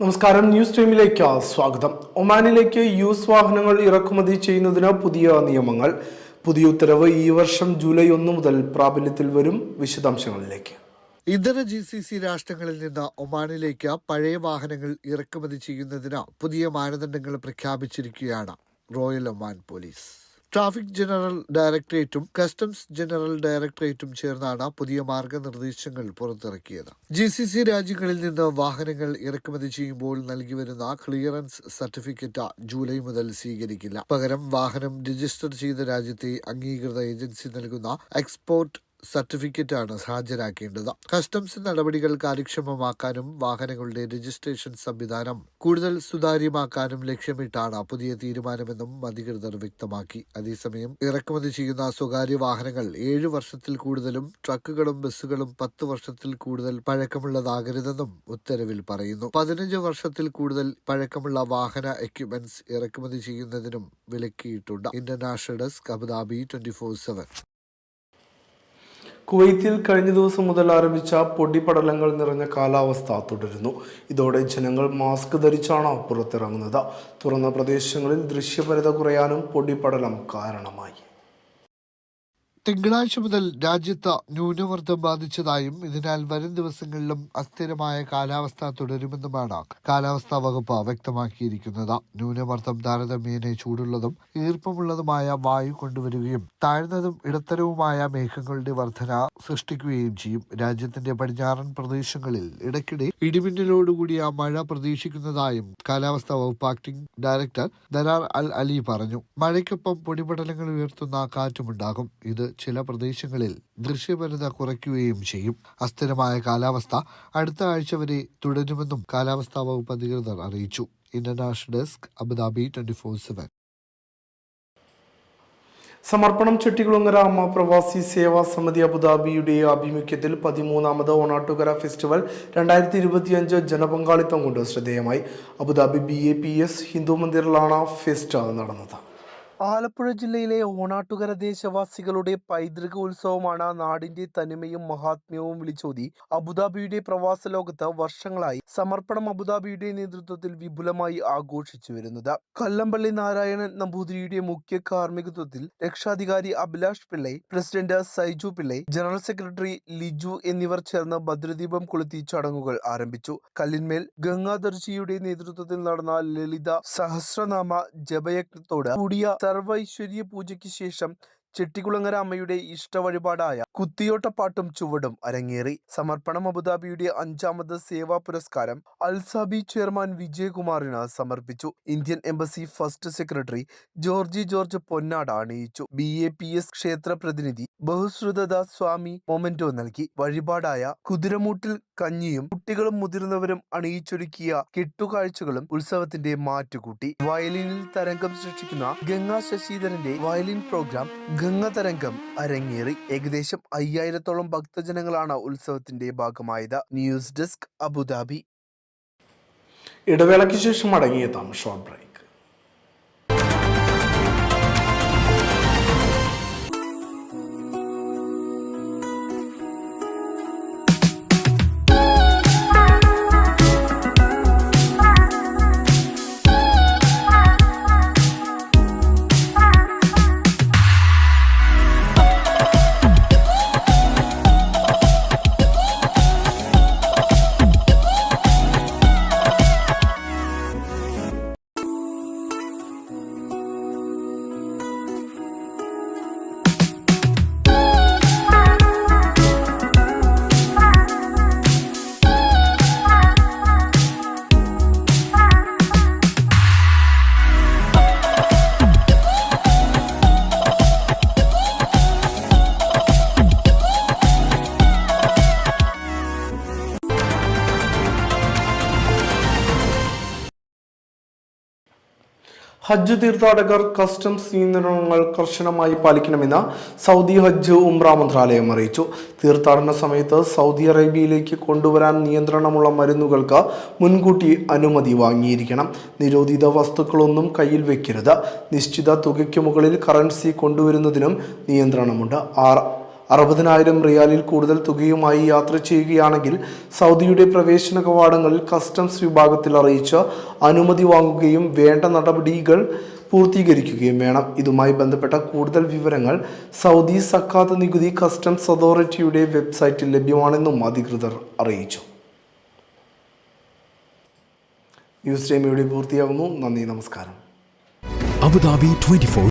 നമസ്കാരം. ന്യൂസ് ടൈമിലേക്ക് സ്വാഗതം. ഒമാനിലേക്ക് യൂസ് വാഹനങ്ങൾ ഇറക്കുമതി ചെയ്യുന്നതിന് പുതിയ നിയമങ്ങൾ. പുതിയ ഉത്തരവ് ഈ വർഷം ജൂലൈ ഒന്ന് മുതൽ പ്രാബല്യത്തിൽ വരും വിശദാംശങ്ങളിലേക്ക്. ഇതര ജി സി സി രാഷ്ട്രങ്ങളിൽ നിന്ന് ഒമാനിലേക്ക് പഴയ വാഹനങ്ങൾ ഇറക്കുമതി ചെയ്യുന്നതിന് പുതിയ മാനദണ്ഡങ്ങൾ പ്രഖ്യാപിച്ചിരിക്കുകയാണ് royal Oman police. Traffic general ഡയറക്ടറേറ്റും customs general ഡയറക്ടറേറ്റും ചേർന്നാണ് പുതിയ മാർഗനിർദ്ദേശങ്ങൾ പുറത്തിറക്കിയത്. ജി സി സി രാജ്യങ്ങളിൽ നിന്ന് വാഹനങ്ങൾ ഇറക്കുമതി ചെയ്യുമ്പോൾ നൽകി വരുന്ന ക്ലിയറൻസ് സർട്ടിഫിക്കറ്റ് ജൂലൈ മുതൽ സ്വീകരിക്കില്ല. പകരം വാഹനം രജിസ്റ്റർ ചെയ്ത രാജ്യത്തെ അംഗീകൃത ഏജൻസി നൽകുന്ന എക്സ്പോർട്ട് സർട്ടിഫിക്കറ്റ് ആണ് ഹാജരാക്കേണ്ടത്. കസ്റ്റംസ് നടപടികൾ കാര്യക്ഷമമാക്കാനും വാഹനങ്ങളുടെ രജിസ്ട്രേഷൻ സംവിധാനം കൂടുതൽ സുതാര്യമാക്കാനും ലക്ഷ്യമിട്ടാണ് പുതിയ തീരുമാനമെന്നും അധികൃതർ വ്യക്തമാക്കി. അതേസമയം ഇറക്കുമതി ചെയ്യുന്ന സ്വകാര്യ വാഹനങ്ങൾ ഏഴ് വർഷത്തിൽ കൂടുതലും ട്രക്കുകളും ബസ്സുകളും പത്ത് വർഷത്തിൽ കൂടുതൽ പഴക്കമുള്ളതാകരുതെന്നും ഉത്തരവിൽ പറയുന്നു. പതിനഞ്ച് വർഷത്തിൽ കൂടുതൽ പഴക്കമുള്ള വാഹന എക്യുപ്മെന്റ്സ് ഇറക്കുമതി ചെയ്യുന്നതിനും വിലക്കിയിട്ടുണ്ട്. International desk Abu Dhabi twenty four seven. കുവൈത്തിൽ കഴിഞ്ഞ ദിവസം മുതൽ ആരംഭിച്ച പൊടിപടലങ്ങൾ നിറഞ്ഞ കാലാവസ്ഥ തുടരുന്നു. ഇതോടെ ജനങ്ങൾ മാസ്ക് ധരിച്ചാണ് പുറത്തിറങ്ങുന്നത്. തുറന്ന പ്രദേശങ്ങളിൽ ദൃശ്യപരത കുറയാനും പൊടിപടലം കാരണമായി. തിങ്കളാഴ്ച മുതൽ രാജ്യത്ത് ന്യൂനമർദ്ദം ബാധിച്ചതായും ഇതിനാൽ വരും ദിവസങ്ങളിലും അസ്ഥിരമായ കാലാവസ്ഥ തുടരുമെന്നുമാണ് കാലാവസ്ഥാ വകുപ്പ് വ്യക്തമാക്കിയിരിക്കുന്നത്. ന്യൂനമർദ്ദം താരതമ്യേന ചൂടുള്ളതും ഈർപ്പമുള്ളതുമായ വായു കൊണ്ടുവരികയും താഴ്ന്നതും ഇടത്തരവുമായ മേഘങ്ങളുടെ വർധന സൃഷ്ടിക്കുകയും ചെയ്യും. രാജ്യത്തിന്റെ പടിഞ്ഞാറൻ പ്രദേശങ്ങളിൽ ഇടയ്ക്കിടെ ഇടിമിന്നലോടുകൂടിയ മഴ പ്രതീക്ഷിക്കുന്നതായും കാലാവസ്ഥാ വകുപ്പ് acting director Darar Al Ali പറഞ്ഞു. മഴയ്ക്കൊപ്പം പൊടിപടലങ്ങൾ ഉയർത്തുന്ന കാറ്റുമുണ്ടാകും. ഇത് ചില പ്രദേശങ്ങളിൽ ദൃശ്യപരത കുറയ്ക്കുകയും ചെയ്യും. അസ്ഥിരമായ കാലാവസ്ഥ അടുത്ത ആഴ്ച വരെ തുടരുമെന്നും കാലാവസ്ഥാ വകുപ്പ് അധികൃതർ അറിയിച്ചു. International desk Abu Dhabi twenty four seven. സമർപ്പണം ചെട്ടികുളങ്ങര അമ്മ പ്രവാസി സേവാ സമിതി അബുദാബിയുടെ ആഭിമുഖ്യത്തിൽ പതിമൂന്നാമത് ഓണാട്ടുകര ഫെസ്റ്റിവൽ രണ്ടായിരത്തി ഇരുപത്തിയഞ്ച് ജനപങ്കാളിത്തം കൊണ്ട് ശ്രദ്ധേയമായി. Abu Dhabi B A P S Hindu മന്ദിറിലാണ് fest നടന്നത്. ആലപ്പുഴ ജില്ലയിലെ ഓണാട്ടുകര ദേശവാസികളുടെ പൈതൃക ഉത്സവമാണ് നാടിന്റെ തനിമയും മഹാത്മ്യവും വിളിച്ചോതി. അബുദാബിയുടെ പ്രവാസ ലോകത്ത് വർഷങ്ങളായി സമർപ്പണം അബുദാബിയുടെ നേതൃത്വത്തിൽ വിപുലമായി ആഘോഷിച്ചു വരുന്നത്. കല്ലമ്പള്ളി നാരായണൻ നമ്പൂതിരിയുടെ മുഖ്യ കാർമ്മികത്വത്തിൽ രക്ഷാധികാരി Abhilash Pillai president Saiju Pillai general secretary Liju എന്നിവർ ചേർന്ന് ഭദ്രദീപം കൊളുത്തി ചടങ്ങുകൾ ആരംഭിച്ചു. കല്ലിന്മേൽ ഗംഗാധർജിയുടെ നേതൃത്വത്തിൽ നടന്ന ലളിത സഹസ്രനാമ ജപയജ്ഞത്തോട് കൂടിയ സർവൈശ്വര്യ പൂജയ്ക്ക് ശേഷം ചെട്ടികുളങ്ങര അമ്മയുടെ ഇഷ്ട വഴിപാടായ കുത്തിയോട്ടപ്പാട്ടും ചുവടും അരങ്ങേറി. സമർപ്പണം അബുദാബിയുടെ അഞ്ചാമത് സേവാ പുരസ്കാരം അൽസാബി ചെയർമാൻ വിജയകുമാറിന് സമർപ്പിച്ചു. Indian embassy first secretary Georgy George പൊന്നാട അണിയിച്ചു. ബി എ പി എസ് ക്ഷേത്ര പ്രതിനിധി ബഹുശ്രുതദ സ്വാമി മൊമെന്റോ നൽകി. വഴിപാടായ കുതിരമൂട്ടിൽ കഞ്ഞിയും കുട്ടികളും മുതിർന്നവരും അണിയിച്ചൊരുക്കിയ കെട്ടുകാഴ്ചകളും ഉത്സവത്തിന്റെ മാറ്റുകൂട്ടി. വയലിനിൽ തരംഗം സൃഷ്ടിക്കുന്ന ഗംഗാ ശശിധരന്റെ വയലിൻ പ്രോഗ്രാം ഗംഗ തരംഗം അരങ്ങേറി ഏകദേശം അയ്യായിരത്തോളം ഭക്തജനങ്ങളാണ് ഉത്സവത്തിന്റെ ഭാഗമായത്. News desk Abu Dhabi. ഇടവേളയ്ക്ക് ശേഷം മടങ്ങിയെത്താം ഷോർട്ട് ബ്രേക്ക്. ഹജ്ജ് തീർത്ഥാടകർ കസ്റ്റംസ് നിയന്ത്രണങ്ങൾ കർശനമായി പാലിക്കണമെന്ന് സൗദി ഹജ്ജ് ഉംറ മന്ത്രാലയം അറിയിച്ചു. തീർത്ഥാടന സമയത്ത് സൗദി അറേബ്യയിലേക്ക് കൊണ്ടുവരാൻ നിയന്ത്രണമുള്ള മരുന്നുകൾക്ക് മുൻകൂട്ടി അനുമതി വാങ്ങിയിരിക്കണം. നിരോധിത വസ്തുക്കളൊന്നും കയ്യിൽ വെക്കരുത്. നിശ്ചിത തുകയ്ക്ക് മുകളിൽ കറൻസി കൊണ്ടുവരുന്നതിനും നിയന്ത്രണമുണ്ട്. ആർ അറുപതിനായിരം റിയാലിൽ കൂടുതൽ തുകയുമായി യാത്ര ചെയ്യുകയാണെങ്കിൽ സൗദിയുടെ പ്രവേശന കവാടങ്ങളിൽ കസ്റ്റംസ് വിഭാഗത്തിൽ അറിയിച്ച് അനുമതി വാങ്ങുകയും വേണ്ട നടപടികൾ പൂർത്തീകരിക്കുകയും വേണം. ഇതുമായി ബന്ധപ്പെട്ട കൂടുതൽ വിവരങ്ങൾ സൗദി സക്കാത്ത് നികുതി കസ്റ്റംസ് അതോറിറ്റിയുടെ വെബ്സൈറ്റിൽ ലഭ്യമാണെന്നും അധികൃതർ അറിയിച്ചു. ന്യൂസ് ടൈം ഇവിടെ പൂർത്തിയാകുന്നു. നന്ദി നമസ്കാരം. Abu Dhabi twenty 24